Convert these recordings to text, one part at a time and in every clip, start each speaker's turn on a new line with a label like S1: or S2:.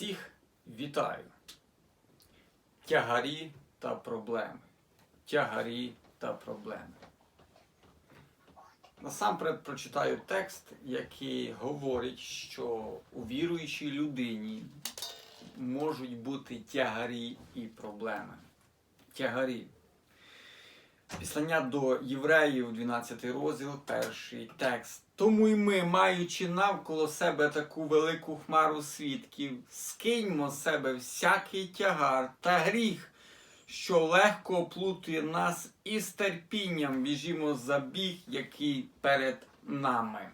S1: Всіх вітаю. Тягарі та проблеми. Тягарі та проблеми. Насамперед прочитаю текст, який говорить, що у віруючій людині можуть бути тягарі і проблеми. Тягарі. Післання до євреїв, 12 розділ, перший текст. Тому й ми, маючи навколо себе таку велику хмару свідків, скиньмо з себе всякий тягар та гріх, що легко оплутує нас, і з терпінням біжімо за біг, який перед нами.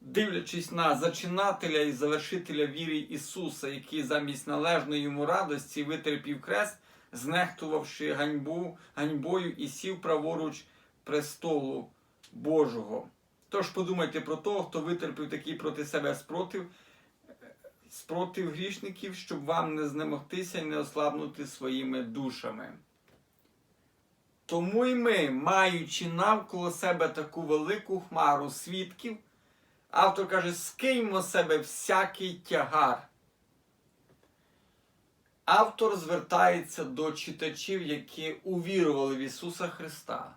S1: Дивлячись на зачинателя і завершителя віри Ісуса, який замість належної йому радості витерпів крест, знехтувавши ганьбу, ганьбою і сів праворуч престолу Божого. Тож подумайте про того, хто витерпів такий проти себе спротив, спротив грішників, щоб вам не знемогтися і не ослабнути своїми душами. Тому й ми, маючи навколо себе таку велику хмару свідків, автор каже, скиньмо себе всякий тягар. Автор звертається до читачів, які увірували в Ісуса Христа,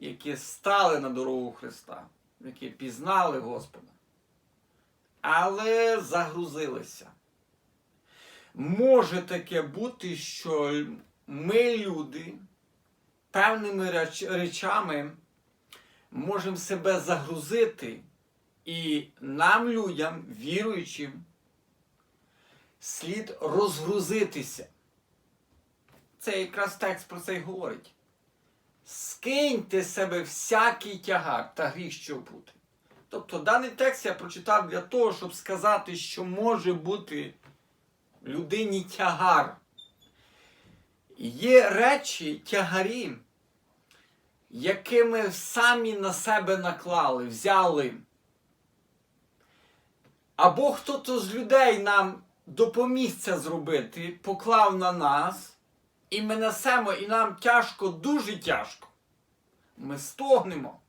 S1: які стали на дорогу Христа, які пізнали Господа, але загрузилися. Може таке бути, що ми, люди, певними реч- речами можемо себе загрузити, і нам, людям, віруючим, слід розгрузитися. Це якраз текст про це й говорить. Скиньте себе всякий тягар та гріх, що бути. Тобто даний текст я прочитав для того, щоб сказати, що може бути людині тягар. Є речі, тягарі, які ми самі на себе наклали, взяли. Або хтось з людей нам допоміг це зробити, поклав на нас, і ми несемо, і нам тяжко, дуже тяжко. Ми стогнемо.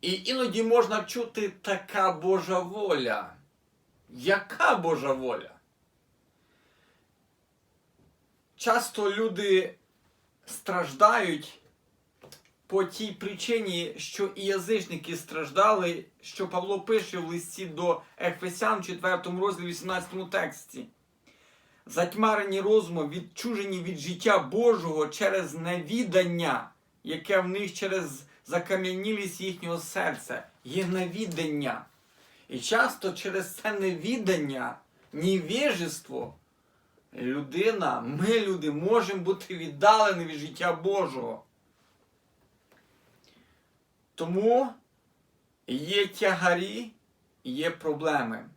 S1: І іноді можна чути така Божа воля. Яка Божа воля? Часто люди страждають по тій причині, що і язичники страждали, що Павло пише в листі до Ефесян, 4 розділі 18 тексті. Затьмарені розумом, відчужені від життя Божого через невідання, яке в них через закам'янілість їхнього серця, є невідання. І часто через це невідання, невіжество, людина, ми люди, можемо бути віддалені від життя Божого. Тому є тягарі, є проблеми.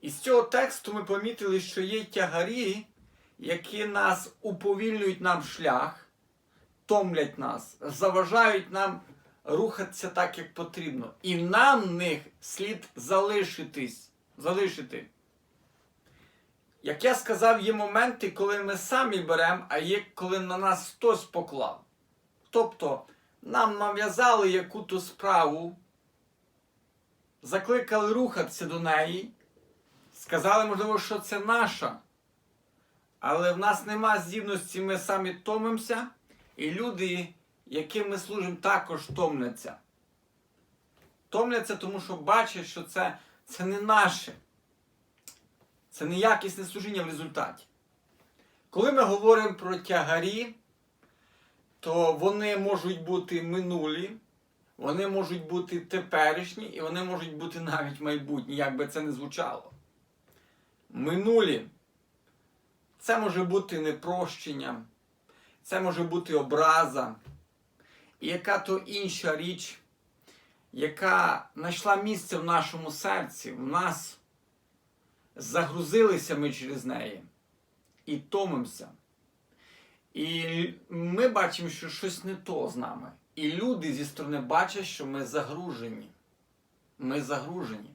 S1: І з цього тексту ми помітили, що є тягарі, які нас уповільнюють нам шлях, томлять нас, заважають нам рухатися так, як потрібно. І нам них слід залишитись, залишити. Як я сказав, є моменти, коли ми самі беремо, а є коли на нас хтось поклав. Тобто нам нав'язали яку-то справу, закликали рухатися до неї, сказали, можливо, що це наша. Але в нас нема здібності, ми самі томимося, і люди, яким ми служимо, також томляться. Томляться, тому що бачать, що це, це не наше. Це неякісне служіння в результаті. Коли ми говоримо про тягарі, то вони можуть бути минулі, вони можуть бути теперішні і вони можуть бути навіть майбутні, як би це не звучало. Минулі. Це може бути непрощення, це може бути образа, яка то інша річ, яка знайшла місце в нашому серці, в нас загрузилися ми через неї і томимося. І ми бачимо, що щось не то з нами. І люди зі сторони бачать, що ми загружені. Ми загружені.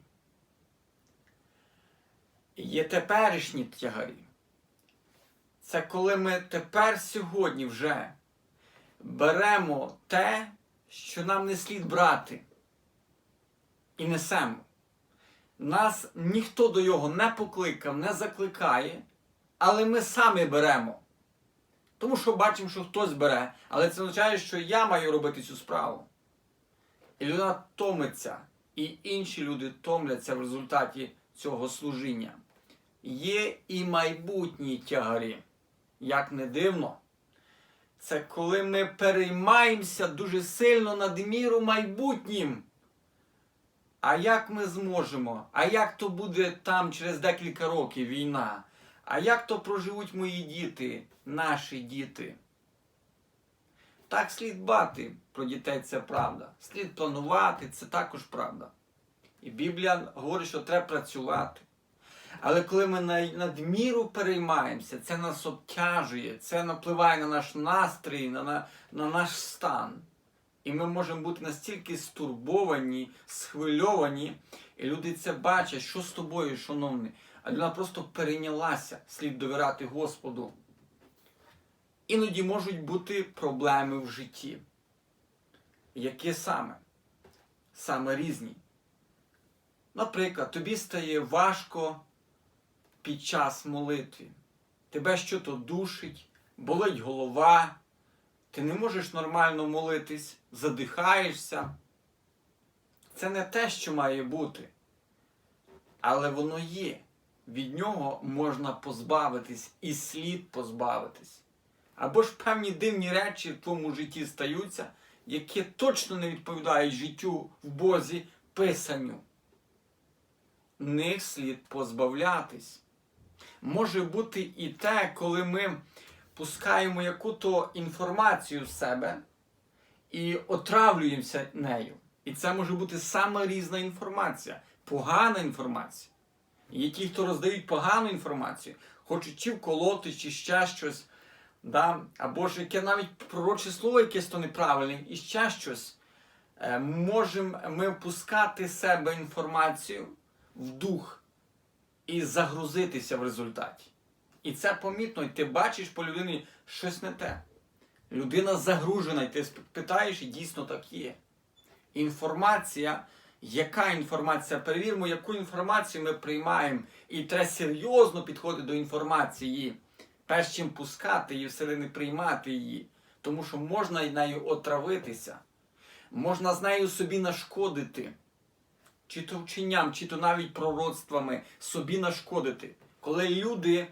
S1: Є теперішні тягарі. Це коли ми тепер сьогодні вже беремо те, що нам не слід брати, і несемо. Нас ніхто до його не покликав, не закликає, але ми самі беремо. Тому що бачимо, що хтось бере, але це означає, що я маю робити цю справу. І людина томиться, і інші люди томляться в результаті цього служіння. Є і майбутні тягарі, як не дивно. Це коли ми переймаємося дуже сильно надміру майбутнім. А як ми зможемо? А як то буде там через декілька років війна? А як то проживуть мої діти, наші діти? Так слід дбати про дітей, це правда. Слід планувати, це також правда. І Біблія говорить, що треба працювати. Але коли ми на- надміру переймаємося, це нас обтяжує, це напливає на наш настрій, на, на, на наш стан. І ми можемо бути настільки стурбовані, схвильовані, і люди це бачать, що з тобою, шановний. А людина просто перейнялася, слід довіряти Господу. Іноді можуть бути проблеми в житті. Які саме? Саме різні. Наприклад, тобі стає важко під час молитви. Тебе що то душить, болить голова, ти не можеш нормально молитись, задихаєшся. Це не те, що має бути. Але воно є. Від нього можна позбавитись і слід позбавитись. Або ж певні дивні речі в твоєму житті стаються, які точно не відповідають життю в Бозі Писанню. Них слід позбавлятись. Може бути і те, коли ми пускаємо яку-то інформацію в себе і отравлюємося нею. І це може бути саме різна інформація, погана інформація. Є ті, хто роздають погану інформацію, хочуть чи вколоти, чи ще щось. Да? Або ж яке навіть пророче слово якесь то неправильне, і ще щось. Е, Можемо ми впускати в себе інформацію в дух і загрузитися в результаті. І це помітно, і ти бачиш по людині щось не те. Людина загружена, і ти питаєш, і дійсно так є. Інформація, яка інформація? Перевіримо, яку інформацію ми приймаємо. І треба серйозно підходити до інформації, перш чим пускати її, все не приймати її. Тому що можна нею отравитися, можна з нею собі нашкодити чи то вченням, чи то навіть пророцтвами собі нашкодити. Коли люди,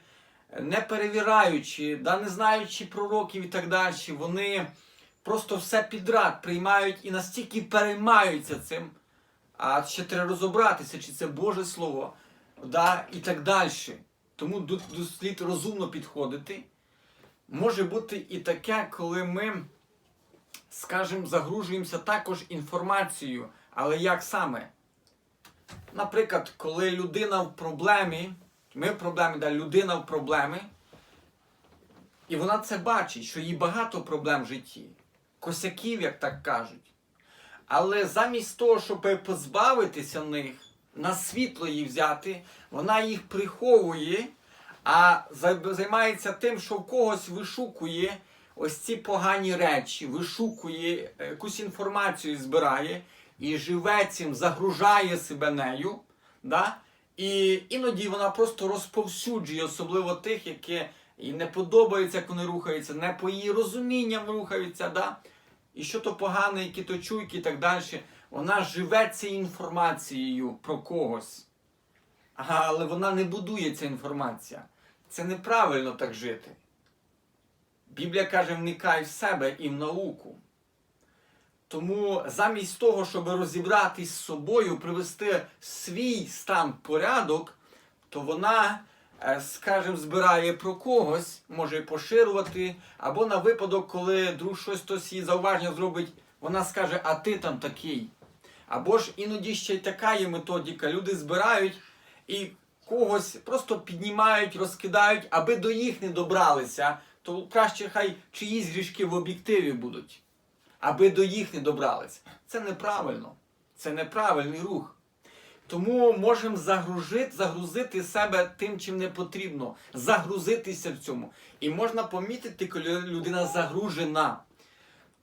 S1: не перевіраючи, да не знаючи пророків і так далі, вони просто все підряд приймають і настільки переймаються цим, а ще треба розібратися, чи це Боже Слово, да, і так далі. Тому слід розумно підходити. Може бути і таке, коли ми, скажімо, загружуємося також інформацією, але як саме? Наприклад, коли людина в проблемі, ми в проблемі, да, людина в проблемі, і вона це бачить, що їй багато проблем в житті, косяків, як так кажуть. Але замість того, щоб позбавитися них, на світло їх взяти, вона їх приховує, а займається тим, що в когось вишукує ось ці погані речі, вишукує е, якусь інформацію, збирає і живе цим, загружає себе нею. Да? І іноді вона просто розповсюджує, особливо тих, які їй не подобається, як вони рухаються, не по її розумінням рухаються. Да? І що то погане, які то чуйки і так далі. Вона живе цією інформацією про когось. Але вона не будує ця інформація. Це неправильно так жити. Біблія каже, вникай в себе і в науку. Тому замість того, щоб розібратись з собою, привести свій стан порядок, то вона, е, скажімо, збирає про когось, може поширювати, або на випадок, коли друг щось хтось їй зауваження зробить, вона скаже, а ти там такий. Або ж іноді ще й така є методика. Люди збирають і когось просто піднімають, розкидають, аби до їх не добралися, то краще хай чиїсь грішки в об'єктиві будуть аби до їх не добрались. Це неправильно. Це неправильний рух. Тому можемо загрузити, загрузити себе тим, чим не потрібно, загрузитися в цьому. І можна помітити, коли людина загружена.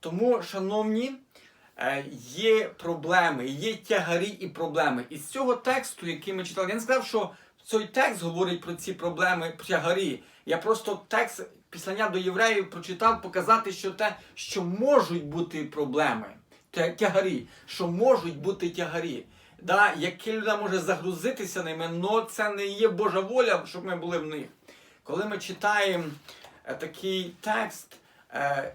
S1: Тому, шановні, е, є проблеми, є тягарі і проблеми. І з цього тексту, який ми читали, я не сказав, що цей текст говорить про ці проблеми, тягарі. Я просто текст післання до євреїв прочитав, показати, що те, що можуть бути проблеми, тягарі, що можуть бути тягарі. Да, які людина може загрузитися ними, але це не є Божа воля, щоб ми були в них. Коли ми читаємо е, такий текст, е,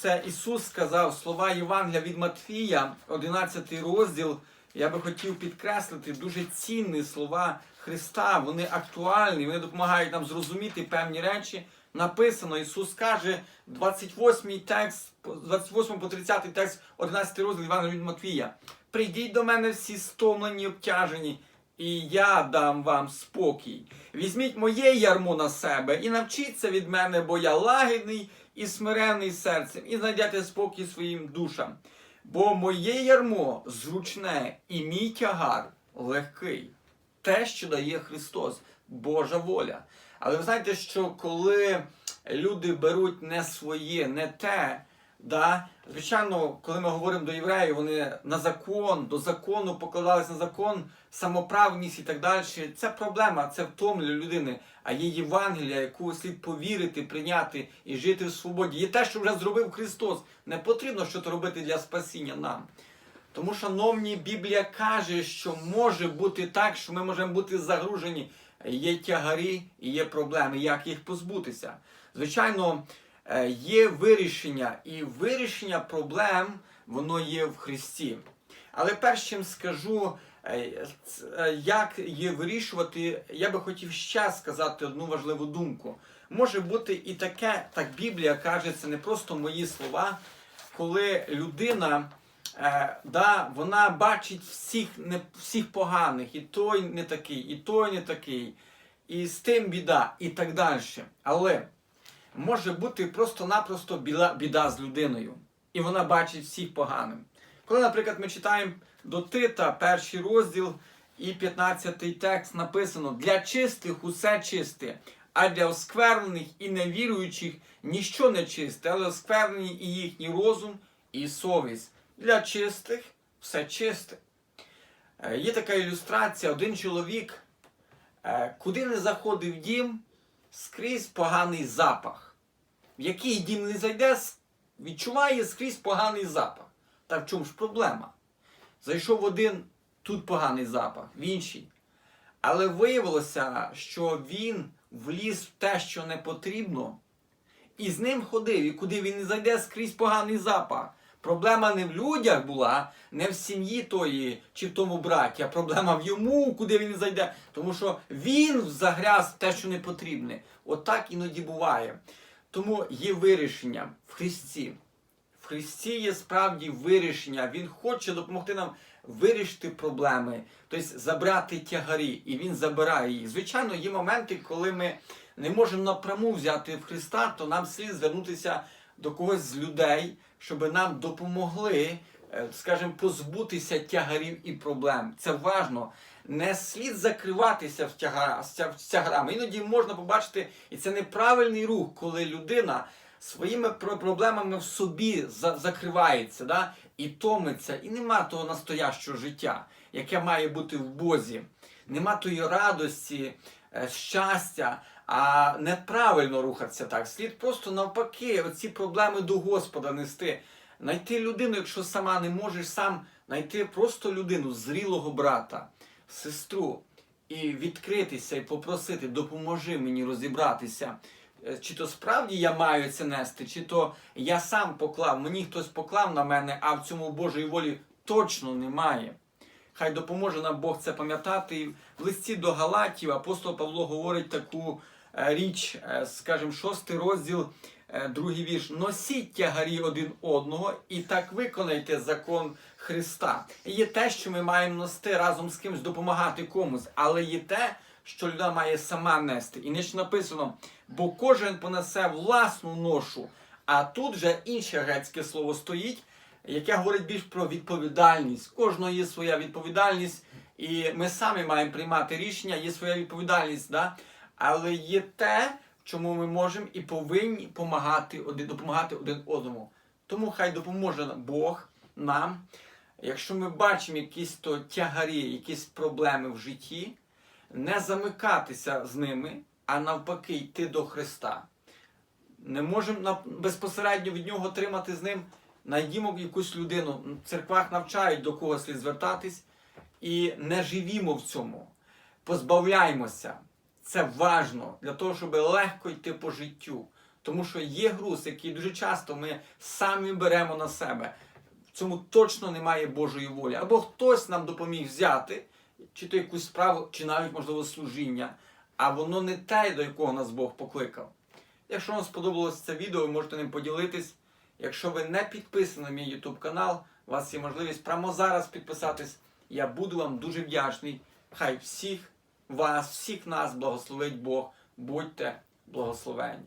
S1: це Ісус сказав слова Євангелія від Матфія, 11 розділ. Я би хотів підкреслити дуже цінні слова Христа. Вони актуальні, вони допомагають нам зрозуміти певні речі. Написано, Ісус каже, 28 текст, 28 по 30 текст, 11 розділ Євангелія від Матвія. Прийдіть до мене всі стомлені, обтяжені, і я дам вам спокій. Візьміть моє ярмо на себе і навчіться від мене, бо я лагідний і смирений серцем, і знайдете спокій своїм душам. Бо моє ярмо зручне і мій тягар легкий. Те, що дає Христос, Божа воля. Але ви знаєте, що коли люди беруть не своє, не те, да, звичайно, коли ми говоримо до євреїв, вони на закон, до закону покладались на закон, самоправність і так далі. Це проблема, це втомлює людини. А є Євангелія, яку слід повірити, прийняти і жити в свободі. Є те, що вже зробив Христос. Не потрібно щось робити для спасіння нам. Тому, шановні, Біблія каже, що може бути так, що ми можемо бути загружені. Є тягарі і є проблеми, як їх позбутися. Звичайно, е, є вирішення, і вирішення проблем воно є в Христі. Але перш чим скажу, е, е, як є вирішувати, я би хотів ще сказати одну важливу думку. Може бути і таке, так Біблія каже, це не просто мої слова, коли людина. Е, да, вона бачить всіх, не, всіх поганих, і той не такий, і той не такий, і з тим біда, і так далі. Але може бути просто-напросто біда, біда з людиною, і вона бачить всіх поганим. Коли, наприклад, ми читаємо до Тита, перший розділ і 15 текст написано: для чистих усе чисте, а для осквернених і невіруючих ніщо не чисте, але осквернені і їхній розум, і совість. Для чистих все чисте. Е, Є така ілюстрація, один чоловік, е, куди не заходив дім, скрізь поганий запах. В який дім не зайде, відчуває скрізь поганий запах. Та в чому ж проблема? Зайшов один, тут поганий запах, в інший. Але виявилося, що він вліз в те, що не потрібно, і з ним ходив, і куди він не зайде, скрізь поганий запах. Проблема не в людях була, не в сім'ї тої чи в тому браті, а проблема в йому, куди він зайде. Тому що він загряз те, що не потрібне. Отак іноді буває. Тому є вирішення в Христі. В Христі є справді вирішення. Він хоче допомогти нам вирішити проблеми, тобто забрати тягарі, і він забирає їх. Звичайно, є моменти, коли ми не можемо напряму взяти в Христа, то нам слід звернутися до когось з людей, щоб нам допомогли, е, скажімо, позбутися тягарів і проблем. Це важно. Не слід закриватися в тягара, з тя- тягарами. Іноді можна побачити, і це неправильний рух, коли людина своїми про- проблемами в собі за- закривається да? і томиться, і нема того настоящого життя, яке має бути в Бозі. Нема тої радості, е, щастя, а неправильно рухатися так. Слід просто навпаки, оці проблеми до Господа нести. Найти людину, якщо сама не можеш сам знайти просто людину, зрілого брата, сестру, і відкритися і попросити, допоможи мені розібратися. Е, Чи то справді я маю це нести, чи то я сам поклав, мені хтось поклав на мене, а в цьому Божої волі точно немає. Хай допоможе нам Бог це пам'ятати. В листі до Галатів апостол Павло говорить таку річ, е, скажімо, шостий розділ, е, другий вірш. Носіть тягарі один одного і так виконайте закон Христа. Є те, що ми маємо нести разом з кимось, допомагати комусь, але є те, що людина має сама нести. І не ж написано, бо кожен понесе власну ношу. А тут же інше грецьке слово стоїть, яке говорить більш про відповідальність. Кожного є своя відповідальність, і ми самі маємо приймати рішення, є своя відповідальність, да? Але є те, чому ми можемо і повинні допомагати один, допомагати один одному. Тому хай допоможе Бог нам, якщо ми бачимо якісь то тягарі, якісь проблеми в житті, не замикатися з ними, а навпаки йти до Христа. Не можемо безпосередньо від нього отримати з ним. Найдімо якусь людину. В церквах навчають до кого слід звертатись, і не живімо в цьому. Позбавляємося. Це важно для того, щоб легко йти по життю. Тому що є груз, який дуже часто ми самі беремо на себе. В цьому точно немає Божої волі. Або хтось нам допоміг взяти, чи то якусь справу, чи навіть, можливо, служіння, а воно не те, до якого нас Бог покликав. Якщо вам сподобалось це відео, ви можете ним поділитись. Якщо ви не підписані на мій YouTube канал, у вас є можливість прямо зараз підписатись. Я буду вам дуже вдячний. Хай всіх вас, всіх нас благословить Бог. Будьте благословені.